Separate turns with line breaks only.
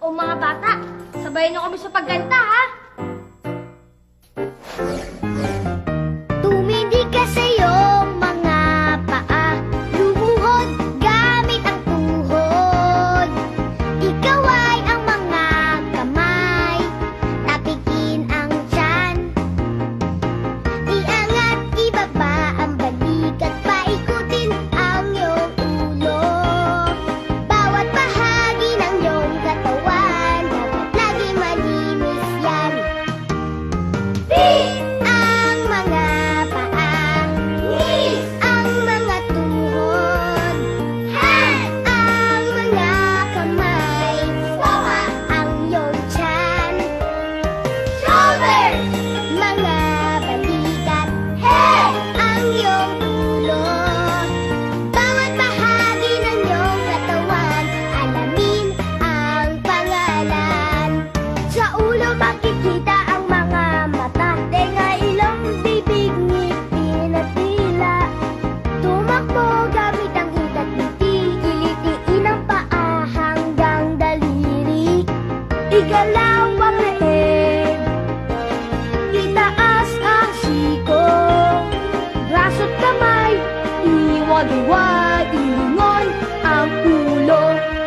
O mga bata, sabayan niyo kami sa pagkanta ha.
makikita ang mga mata. Tenga, ilong, bibig, ngipin at dila Tumakbo gamit ang itat biti Gilitiin ang daliri.
Igalaw ang leeg. Itaas ang siko. Braso't kamay Iwag-iwag, ilingon ang ulo.